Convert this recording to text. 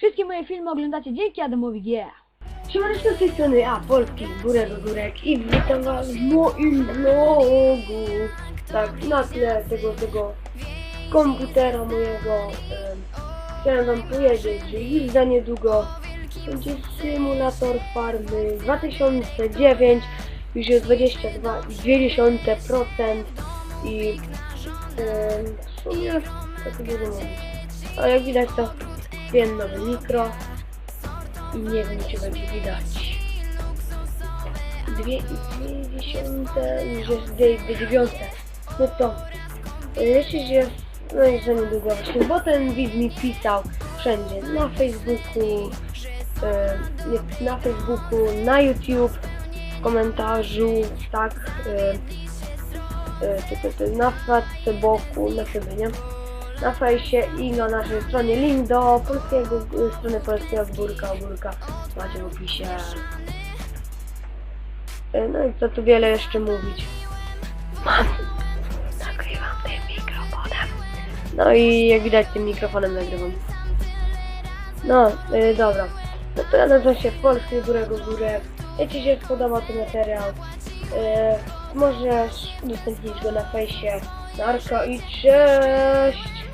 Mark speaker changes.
Speaker 1: Wszystkie moje filmy oglądacie dzięki Adamowi G.
Speaker 2: Siemaneczko z tej strony ja, Polski, Górek Górek i witam was w moim vlogu. Tak, na tle tego, tego komputera mojego em, chciałem wam powiedzieć, że już za niedługo będzie symulator farmy 2009, już jest 22,2% i em, w sumie tu dużo mówić. Ale jak widać to kupiłem nowe mikro i nie wiem czy będzie widać. Dwie i dwie dziesiąte, już jest dwie, dwie dziewiąte. No to liczy się, no i za niedługo właśnie, bo ten widz mi pisał wszędzie, na Facebooku, e, na Facebooku, na YouTube, w komentarzu, tak, ty, ty, na Facebooku, na sobie, nie? Na fejsie i na naszej stronie link do polskiego, y, strony polskiego Górka Ogórka macie w opisie. Y, No i co tu wiele jeszcze mówić. Mam, nagrywam tym mikrofonem. No i jak widać tym mikrofonem nagrywam. No, y, dobra. No to ja nazywam się Polski Górek Ogórek. Jeśli się spodobał ten materiał, y, możesz udostępnić go na fejsie. Narko i cześć!